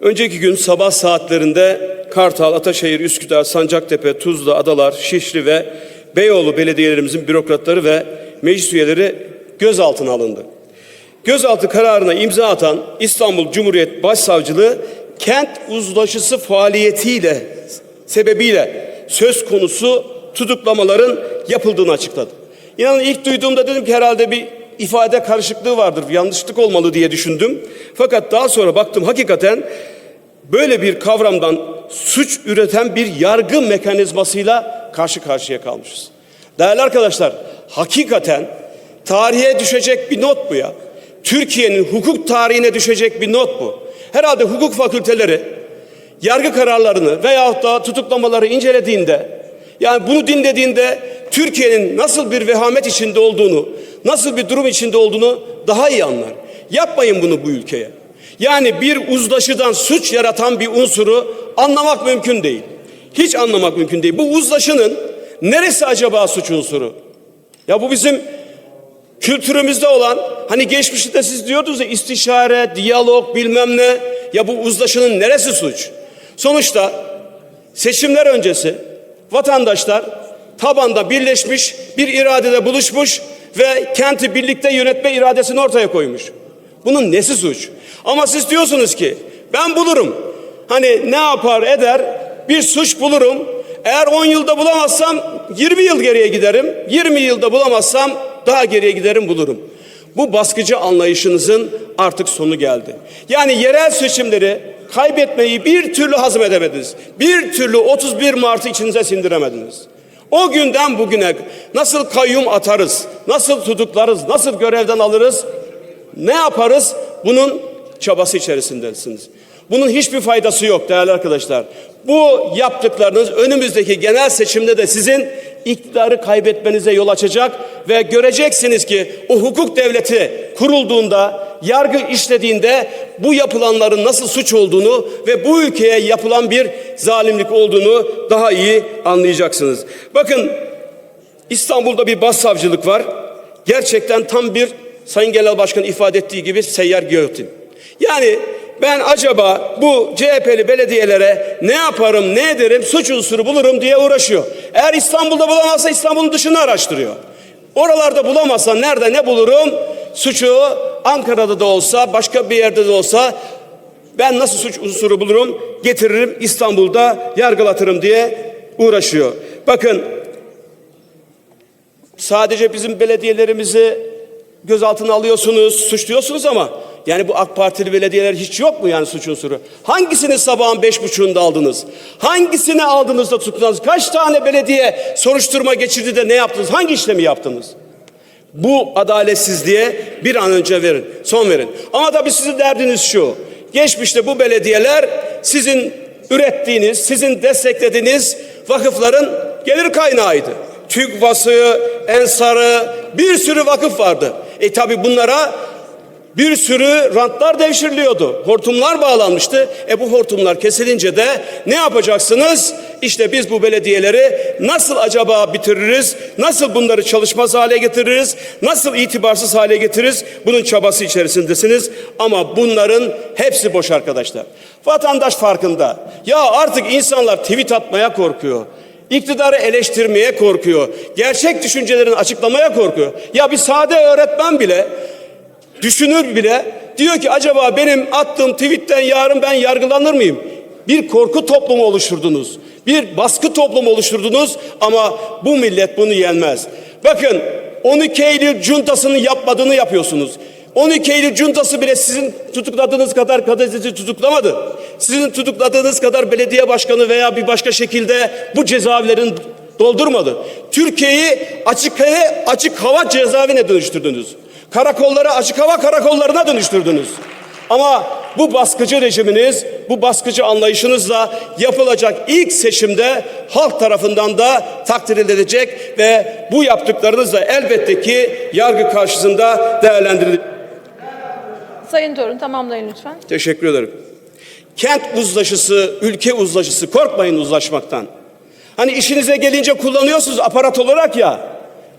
Önceki gün sabah saatlerinde Kartal, Ataşehir, Üsküdar, Sancaktepe, Tuzla, Adalar, Şişli ve Beyoğlu belediyelerimizin bürokratları ve meclis üyeleri gözaltına alındı. Gözaltı kararına imza atan İstanbul Cumhuriyet Başsavcılığı kent uzlaşısı faaliyetiyle sebebiyle söz konusu tutuklamaların yapıldığını açıkladı. İnanın ilk duyduğumda dedim ki herhalde bir ifade karışıklığı vardır, yanlışlık olmalı diye düşündüm. Fakat daha sonra baktım hakikaten böyle bir kavramdan suç üreten bir yargı mekanizmasıyla karşı karşıya kalmışız. Değerli arkadaşlar, hakikaten tarihe düşecek bir not bu ya. Türkiye'nin hukuk tarihine düşecek bir not bu. Herhalde hukuk fakülteleri yargı kararlarını veyahut da tutuklamaları incelediğinde yani bunu dinlediğinde Türkiye'nin nasıl bir vehamet içinde olduğunu, nasıl bir durum içinde olduğunu daha iyi anlar. Yapmayın bunu bu ülkeye. Yani bir uzlaşıdan suç yaratan bir unsuru anlamak mümkün değil. Hiç anlamak mümkün değil. Bu uzlaşının neresi acaba suç unsuru? Ya bu bizim kültürümüzde olan hani geçmişte siz diyordunuz ya istişare, diyalog bilmem ne. Ya bu uzlaşının neresi suç? Sonuçta seçimler öncesi vatandaşlar tabanda birleşmiş bir iradede buluşmuş ve kenti birlikte yönetme iradesini ortaya koymuş. Bunun nesi suç? Ama siz diyorsunuz ki ben bulurum. Hani ne yapar eder bir suç bulurum. Eğer 10 yılda bulamazsam 20 yıl geriye giderim. 20 yılda bulamazsam daha geriye giderim bulurum. Bu baskıcı anlayışınızın artık sonu geldi. Yani yerel seçimleri kaybetmeyi bir türlü hazmedemediniz. Bir türlü 31 Mart'ı içinize sindiremediniz. O günden bugüne nasıl kayyum atarız, nasıl tutuklarız, nasıl görevden alırız, ne yaparız? Bunun çabası içerisindesiniz. Bunun hiçbir faydası yok değerli arkadaşlar. Bu yaptıklarınız önümüzdeki genel seçimde de sizin iktidarı kaybetmenize yol açacak ve göreceksiniz ki o hukuk devleti kurulduğunda, yargı işlediğinde bu yapılanların nasıl suç olduğunu ve bu ülkeye yapılan bir zalimlik olduğunu daha iyi anlayacaksınız. Bakın İstanbul'da bir başsavcılık var. Gerçekten tam bir Sayın Genel Başkan ifade ettiği gibi seyyar giyotin. Yani ben acaba bu CHP'li belediyelere ne yaparım, ne ederim, suç unsuru bulurum diye uğraşıyor. Eğer İstanbul'da bulamazsa İstanbul'un dışını araştırıyor. Oralarda bulamazsa nerede ne bulurum? Suçu Ankara'da da olsa, başka bir yerde de olsa ben nasıl suç unsuru bulurum, getiririm İstanbul'da yargılatırım diye uğraşıyor. Bakın sadece bizim belediyelerimizi gözaltına alıyorsunuz, suçluyorsunuz ama yani bu AK Partili belediyeler hiç yok mu yani suç unsuru? Hangisini sabahın beş buçuğunda aldınız? Hangisini aldınız da tuttunuz? Kaç tane belediye soruşturma geçirdi de ne yaptınız? Hangi işlemi yaptınız? Bu adaletsizliğe bir an önce verin, son verin. Ama tabii sizin derdiniz şu. Geçmişte bu belediyeler sizin ürettiğiniz, sizin desteklediğiniz vakıfların gelir kaynağıydı. TÜGVA'sı, Ensar'ı bir sürü vakıf vardı. E tabi bunlara bir sürü rantlar devşiriliyordu. Hortumlar bağlanmıştı. E bu hortumlar kesilince de ne yapacaksınız? İşte biz bu belediyeleri nasıl acaba bitiririz? Nasıl bunları çalışmaz hale getiririz? Nasıl itibarsız hale getiririz? Bunun çabası içerisindesiniz. Ama bunların hepsi boş arkadaşlar. Vatandaş farkında. Ya artık insanlar tweet atmaya korkuyor. İktidarı eleştirmeye korkuyor. Gerçek düşüncelerini açıklamaya korkuyor. Ya bir sade öğretmen bile düşünür bile diyor ki acaba benim attığım tweetten yarın ben yargılanır mıyım? Bir korku toplumu oluşturdunuz. Bir baskı toplumu oluşturdunuz ama bu millet bunu yenmez. Bakın 12 Eylül cuntasının yapmadığını yapıyorsunuz. 12 Eylül cuntası bile sizin tutukladığınız kadar gazeteci tutuklamadı. Sizin tutukladığınız kadar belediye başkanı veya bir başka şekilde bu cezaevlerin doldurmadı. Türkiye'yi açık, açık hava cezaevine dönüştürdünüz. Karakolları açık hava karakollarına dönüştürdünüz. Ama bu baskıcı rejiminiz, bu baskıcı anlayışınızla yapılacak ilk seçimde halk tarafından da takdir edilecek ve bu yaptıklarınız da elbette ki yargı karşısında değerlendirilecek. Sayın Torun tamamlayın lütfen. Teşekkür ederim. Kent uzlaşısı, ülke uzlaşısı korkmayın uzlaşmaktan. Hani işinize gelince kullanıyorsunuz aparat olarak ya.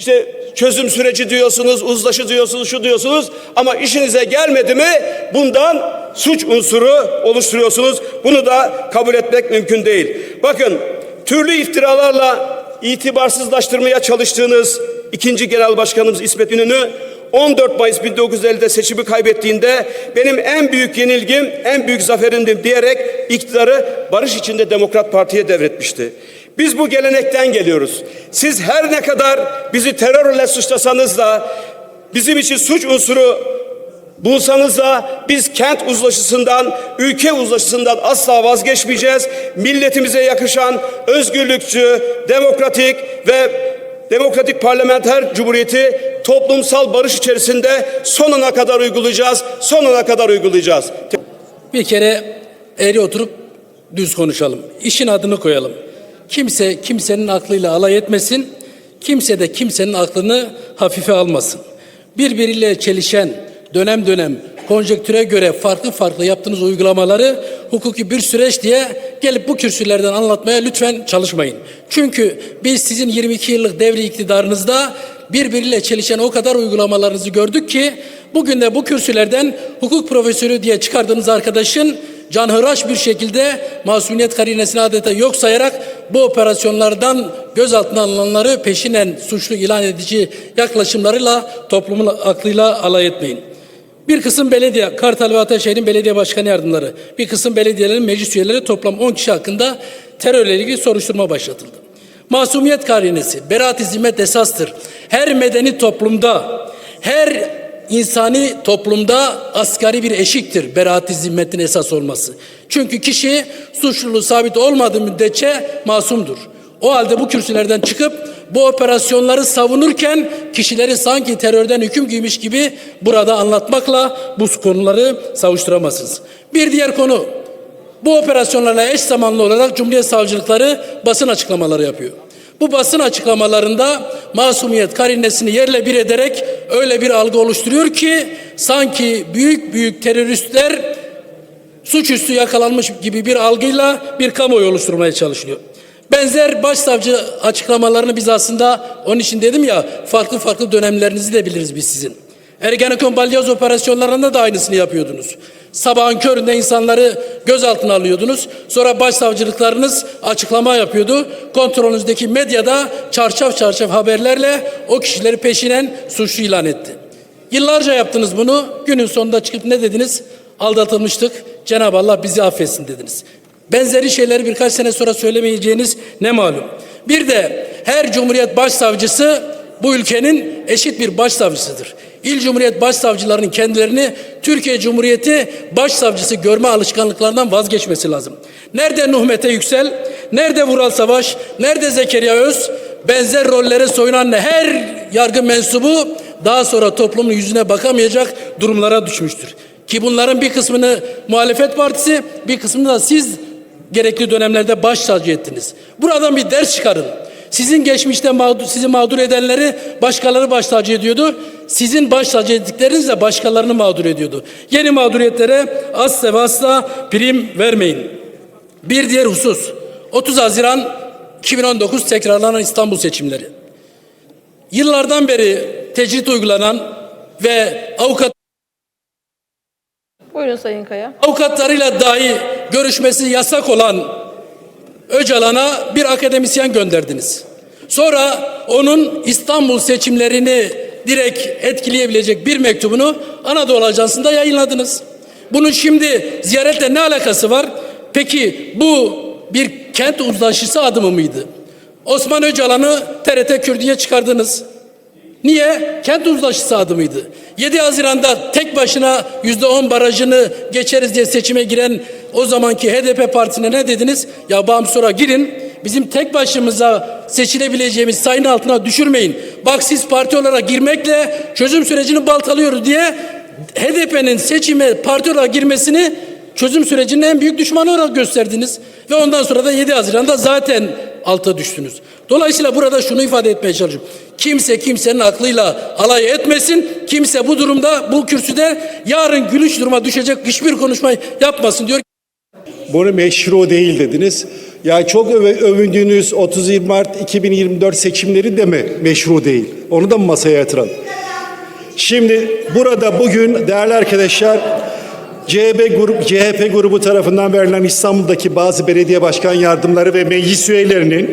İşte çözüm süreci diyorsunuz, uzlaşı diyorsunuz, şu diyorsunuz ama işinize gelmedi mi bundan suç unsuru oluşturuyorsunuz. Bunu da kabul etmek mümkün değil. Bakın türlü iftiralarla itibarsızlaştırmaya çalıştığınız ikinci genel başkanımız İsmet İnönü 14 Mayıs 1950'de seçimi kaybettiğinde benim en büyük yenilgim, en büyük zaferimdim diyerek iktidarı barış içinde Demokrat Parti'ye devretmişti. Biz bu gelenekten geliyoruz. Siz her ne kadar bizi terörle suçlasanız da bizim için suç unsuru bulsanız da biz kent uzlaşısından, ülke uzlaşısından asla vazgeçmeyeceğiz. Milletimize yakışan özgürlükçü, demokratik ve demokratik parlamenter cumhuriyeti toplumsal barış içerisinde sonuna kadar uygulayacağız. Sonuna kadar uygulayacağız. Bir kere eğri oturup düz konuşalım. İşin adını koyalım. Kimse kimsenin aklıyla alay etmesin. Kimse de kimsenin aklını hafife almasın. Birbiriyle çelişen dönem dönem konjektüre göre farklı farklı yaptığınız uygulamaları hukuki bir süreç diye gelip bu kürsülerden anlatmaya lütfen çalışmayın. Çünkü biz sizin 22 yıllık devri iktidarınızda birbiriyle çelişen o kadar uygulamalarınızı gördük ki bugün de bu kürsülerden hukuk profesörü diye çıkardığınız arkadaşın canhıraş bir şekilde masumiyet karinesini adeta yok sayarak bu operasyonlardan gözaltına alınanları peşinen suçlu ilan edici yaklaşımlarıyla toplumun aklıyla alay etmeyin. Bir kısım belediye, Kartal ve Ataşehir'in belediye başkanı yardımları, bir kısım belediyelerin meclis üyeleri toplam 10 kişi hakkında terörle ilgili soruşturma başlatıldı. Masumiyet karinesi, beraat-i zimmet esastır. Her medeni toplumda, her insani toplumda asgari bir eşiktir beraat-i zimmetin esas olması. Çünkü kişi suçluluğu sabit olmadığı müddetçe masumdur. O halde bu kürsülerden çıkıp bu operasyonları savunurken kişileri sanki terörden hüküm giymiş gibi burada anlatmakla bu konuları savuşturamazsınız. Bir diğer konu bu operasyonlarla eş zamanlı olarak Cumhuriyet Savcılıkları basın açıklamaları yapıyor. Bu basın açıklamalarında masumiyet karinesini yerle bir ederek öyle bir algı oluşturuyor ki sanki büyük büyük teröristler suçüstü yakalanmış gibi bir algıyla bir kamuoyu oluşturmaya çalışılıyor. Benzer başsavcı açıklamalarını biz aslında onun için dedim ya farklı farklı dönemlerinizi de biliriz biz sizin. Ergenekon balyoz operasyonlarında da aynısını yapıyordunuz. Sabahın köründe insanları gözaltına alıyordunuz. Sonra başsavcılıklarınız açıklama yapıyordu. Kontrolünüzdeki medyada çarşaf çarşaf haberlerle o kişileri peşinen suçlu ilan etti. Yıllarca yaptınız bunu. Günün sonunda çıkıp ne dediniz? Aldatılmıştık. Cenab-ı Allah bizi affetsin dediniz. Benzeri şeyleri birkaç sene sonra söylemeyeceğiniz ne malum. Bir de her cumhuriyet başsavcısı bu ülkenin eşit bir başsavcısıdır. İl Cumhuriyet Başsavcılarının kendilerini Türkiye Cumhuriyeti Başsavcısı görme alışkanlıklarından vazgeçmesi lazım. Nerede Nuh Mete Yüksel, nerede Vural Savaş, nerede Zekeriya Öz, benzer rollere soyunan her yargı mensubu daha sonra toplumun yüzüne bakamayacak durumlara düşmüştür. Ki bunların bir kısmını muhalefet partisi, bir kısmını da siz gerekli dönemlerde başsavcı ettiniz. Buradan bir ders çıkarın. Sizin geçmişte mağdur, sizi mağdur edenleri başkaları baştacı ediyordu. Sizin baştacı ettikleriniz de başkalarını mağdur ediyordu. Yeni mağduriyetlere asla ve asla prim vermeyin. Bir diğer husus 30 Haziran 2019 tekrarlanan İstanbul seçimleri. Yıllardan beri tecrit uygulanan ve avukat Buyurun Sayın Kaya. avukatlarıyla dahi görüşmesi yasak olan Öcalan'a bir akademisyen gönderdiniz. Sonra onun İstanbul seçimlerini direkt etkileyebilecek bir mektubunu Anadolu Ajansı'nda yayınladınız. Bunun şimdi ziyaretle ne alakası var? Peki bu bir kent uzlaşısı adımı mıydı? Osman Öcalan'ı TRT Kürdü'ye çıkardınız. Niye? Kent uzlaşısı adımıydı. 7 Haziran'da tek başına yüzde on barajını geçeriz diye seçime giren o zamanki HDP partisine ne dediniz? Ya sonra girin bizim tek başımıza seçilebileceğimiz sayının altına düşürmeyin. Bak siz parti olarak girmekle çözüm sürecini baltalıyoruz diye HDP'nin seçime parti olarak girmesini çözüm sürecinin en büyük düşmanı olarak gösterdiniz. Ve ondan sonra da 7 Haziran'da zaten alta düştünüz. Dolayısıyla burada şunu ifade etmeye çalışıyorum. Kimse kimsenin aklıyla alay etmesin. Kimse bu durumda bu kürsüde yarın gülüş duruma düşecek hiçbir konuşma yapmasın diyor. Bunu meşru değil dediniz. Ya çok övündüğünüz 30 Mart 2024 seçimleri de mi meşru değil? Onu da mı masaya yatıralım? Şimdi burada bugün değerli arkadaşlar CHP grup CHP grubu tarafından verilen İstanbul'daki bazı belediye başkan yardımları ve meclis üyelerinin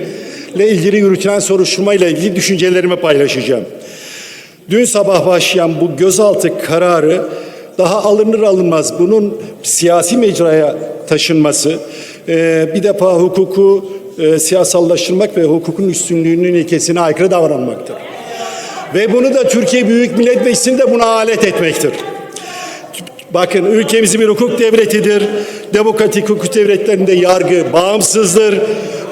ile ilgili yürütülen soruşturmayla ilgili düşüncelerimi paylaşacağım. Dün sabah başlayan bu gözaltı kararı daha alınır alınmaz bunun siyasi mecraya taşınması, e, bir defa hukuku e, siyasallaştırmak ve hukukun üstünlüğünün ilkesine aykırı davranmaktır. Ve bunu da Türkiye Büyük Millet Meclisi'nde buna alet etmektir. Bakın ülkemiz bir hukuk devletidir. Demokratik hukuk devletlerinde yargı bağımsızdır.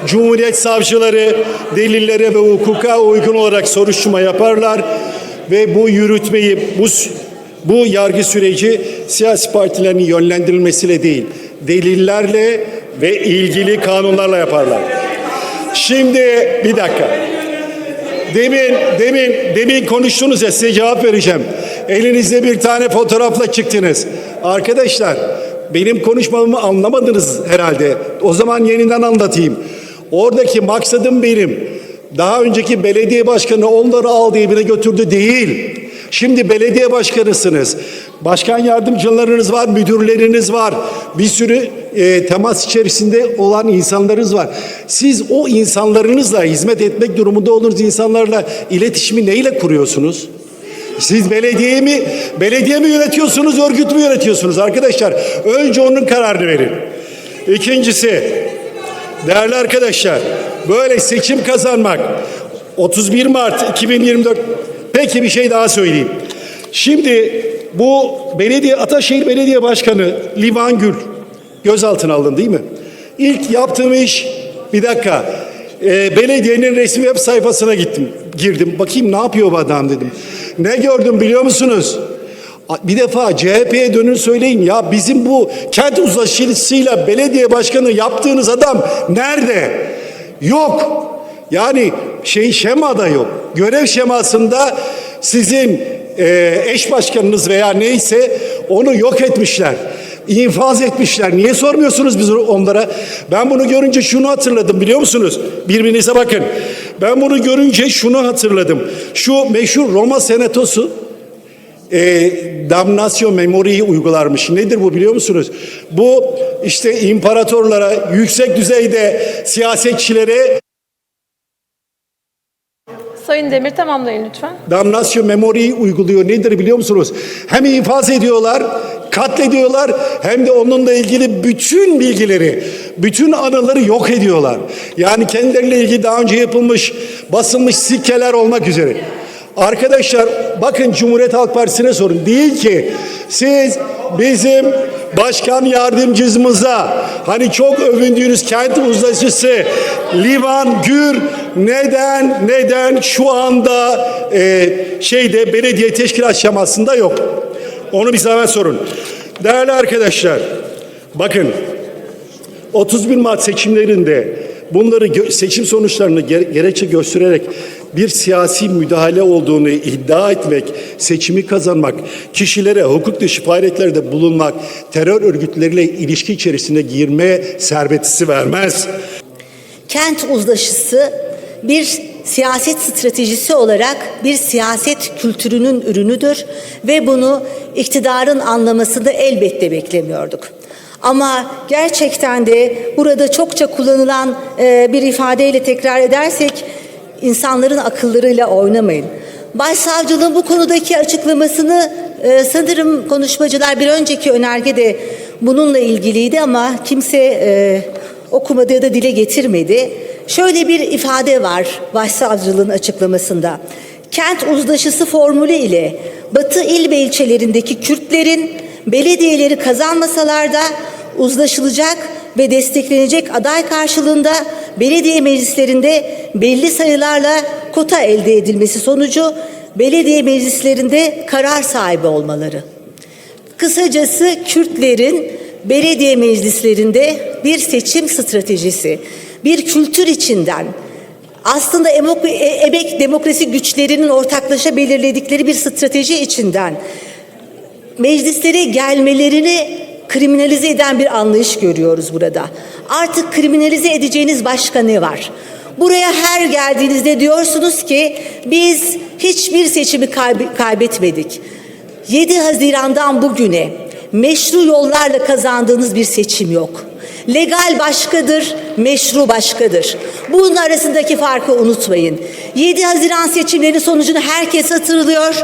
Cumhuriyet savcıları delillere ve hukuka uygun olarak soruşturma yaparlar ve bu yürütmeyi bu bu yargı süreci siyasi partilerin yönlendirilmesiyle değil, delillerle ve ilgili kanunlarla yaparlar. Şimdi bir dakika. Demin, demin, demin konuştunuz ya size cevap vereceğim. Elinizde bir tane fotoğrafla çıktınız. Arkadaşlar benim konuşmamı anlamadınız herhalde. O zaman yeniden anlatayım. Oradaki maksadım benim. Daha önceki belediye başkanı onları aldı evine götürdü değil. Şimdi belediye başkanısınız. Başkan yardımcılarınız var, müdürleriniz var. Bir sürü e, temas içerisinde olan insanlarınız var. Siz o insanlarınızla hizmet etmek durumunda olduğunuz insanlarla iletişimi neyle kuruyorsunuz? Siz belediye mi, belediye mi yönetiyorsunuz, örgüt mü yönetiyorsunuz arkadaşlar? Önce onun kararını verin. İkincisi, değerli arkadaşlar, böyle seçim kazanmak 31 Mart 2024 Peki bir şey daha söyleyeyim. Şimdi bu belediye Ataşehir Belediye Başkanı Livan Gül gözaltına alındı değil mi? İlk yaptığım iş bir dakika. e, belediyenin resmi web sayfasına gittim. Girdim. Bakayım ne yapıyor bu adam dedim. Ne gördüm biliyor musunuz? Bir defa CHP'ye dönün söyleyin ya bizim bu kent uzlaşısıyla belediye başkanı yaptığınız adam nerede? Yok. Yani şey şemada yok. Görev şemasında sizin e, eş başkanınız veya neyse onu yok etmişler. infaz etmişler. Niye sormuyorsunuz biz onlara? Ben bunu görünce şunu hatırladım biliyor musunuz? Birbirinize bakın. Ben bunu görünce şunu hatırladım. Şu meşhur Roma Senatosu e, damnasyon memoriyi uygularmış. Nedir bu biliyor musunuz? Bu işte imparatorlara, yüksek düzeyde siyasetçilere Sayın Demir tamamlayın lütfen. damnasyon memoriyi uyguluyor. Nedir biliyor musunuz? Hem infaz ediyorlar, katlediyorlar hem de onunla ilgili bütün bilgileri, bütün anıları yok ediyorlar. Yani kendileriyle ilgili daha önce yapılmış, basılmış sikkeler olmak üzere. Arkadaşlar bakın Cumhuriyet Halk Partisi'ne sorun. Değil ki siz bizim başkan yardımcımıza hani çok övündüğünüz kent uzlaşısı Livan Gür neden neden şu anda e, şeyde belediye teşkilat şemasında yok. Onu bir zahmet sorun. Değerli arkadaşlar bakın 31 Mart seçimlerinde bunları seçim sonuçlarını ger- gerekçe göstererek bir siyasi müdahale olduğunu iddia etmek, seçimi kazanmak, kişilere hukuk dışı faaliyetlerde bulunmak, terör örgütleriyle ilişki içerisine girme serbetisi vermez. Kent uzlaşısı bir siyaset stratejisi olarak bir siyaset kültürünün ürünüdür ve bunu iktidarın anlamasını elbette beklemiyorduk. Ama gerçekten de burada çokça kullanılan e, bir ifadeyle tekrar edersek insanların akıllarıyla oynamayın. Başsavcılığın bu konudaki açıklamasını e, sanırım konuşmacılar bir önceki önergede bununla ilgiliydi ama kimse e, okumadı ya da dile getirmedi. Şöyle bir ifade var Başsavcılığın açıklamasında. Kent uzlaşısı formülü ile Batı il ve ilçelerindeki Kürtlerin belediyeleri kazanmasalar da uzlaşılacak ve desteklenecek aday karşılığında belediye meclislerinde belli sayılarla kota elde edilmesi sonucu belediye meclislerinde karar sahibi olmaları. Kısacası Kürtlerin belediye meclislerinde bir seçim stratejisi, bir kültür içinden aslında e- emek demokrasi güçlerinin ortaklaşa belirledikleri bir strateji içinden meclislere gelmelerini kriminalize eden bir anlayış görüyoruz burada. Artık kriminalize edeceğiniz başka ne var? Buraya her geldiğinizde diyorsunuz ki biz hiçbir seçimi kayb- kaybetmedik. 7 Haziran'dan bugüne meşru yollarla kazandığınız bir seçim yok. Legal başkadır, meşru başkadır. Bunun arasındaki farkı unutmayın. 7 Haziran seçimlerinin sonucunu herkes hatırlıyor.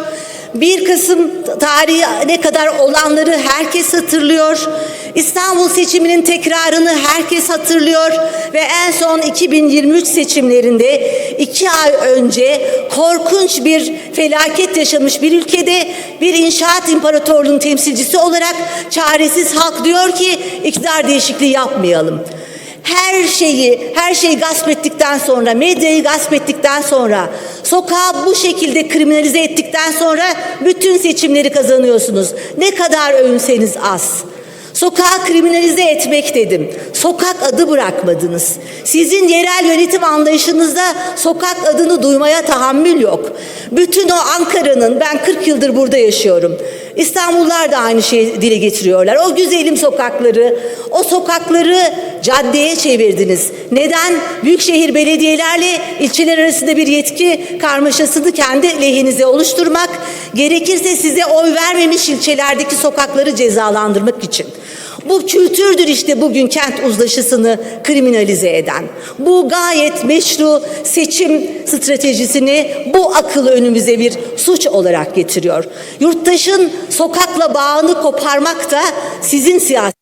1 Kasım tarihi ne kadar olanları herkes hatırlıyor. İstanbul seçiminin tekrarını herkes hatırlıyor ve en son 2023 seçimlerinde iki ay önce korkunç bir felaket yaşamış bir ülkede bir inşaat imparatorluğunun temsilcisi olarak çaresiz halk diyor ki iktidar değişikliği yapmayalım her şeyi, her şeyi gasp ettikten sonra, medyayı gasp ettikten sonra, sokağı bu şekilde kriminalize ettikten sonra bütün seçimleri kazanıyorsunuz. Ne kadar övünseniz az. Sokağı kriminalize etmek dedim. Sokak adı bırakmadınız. Sizin yerel yönetim anlayışınızda sokak adını duymaya tahammül yok. Bütün o Ankara'nın, ben 40 yıldır burada yaşıyorum. İstanbullular da aynı şeyi dile getiriyorlar. O güzelim sokakları, o sokakları caddeye çevirdiniz. Neden? Büyükşehir belediyelerle ilçeler arasında bir yetki karmaşasını kendi lehinize oluşturmak, gerekirse size oy vermemiş ilçelerdeki sokakları cezalandırmak için. Bu kültürdür işte bugün kent uzlaşısını kriminalize eden. Bu gayet meşru seçim stratejisini bu akıl önümüze bir suç olarak getiriyor. Yurttaşın sokakla bağını koparmak da sizin siyasi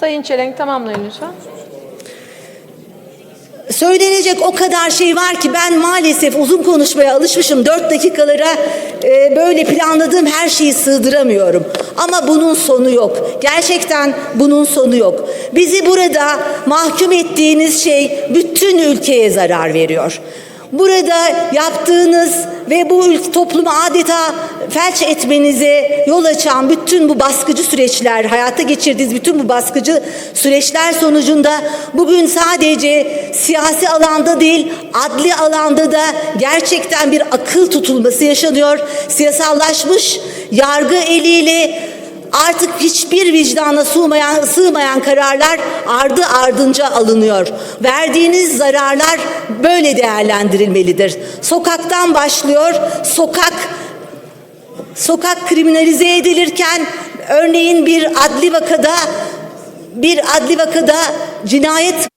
Sayın Çelenk tamamlayın lütfen. Söylenecek o kadar şey var ki ben maalesef uzun konuşmaya alışmışım. Dört dakikalara e, böyle planladığım her şeyi sığdıramıyorum. Ama bunun sonu yok. Gerçekten bunun sonu yok. Bizi burada mahkum ettiğiniz şey bütün ülkeye zarar veriyor. Burada yaptığınız ve bu ülke toplumu adeta felç etmenize yol açan bütün bu baskıcı süreçler, hayata geçirdiğiniz bütün bu baskıcı süreçler sonucunda bugün sadece siyasi alanda değil, adli alanda da gerçekten bir akıl tutulması yaşanıyor. Siyasallaşmış yargı eliyle Artık hiçbir vicdana sığmayan, sığmayan kararlar ardı ardınca alınıyor. Verdiğiniz zararlar böyle değerlendirilmelidir. Sokaktan başlıyor, sokak sokak kriminalize edilirken örneğin bir adli vakada bir adli vakada cinayet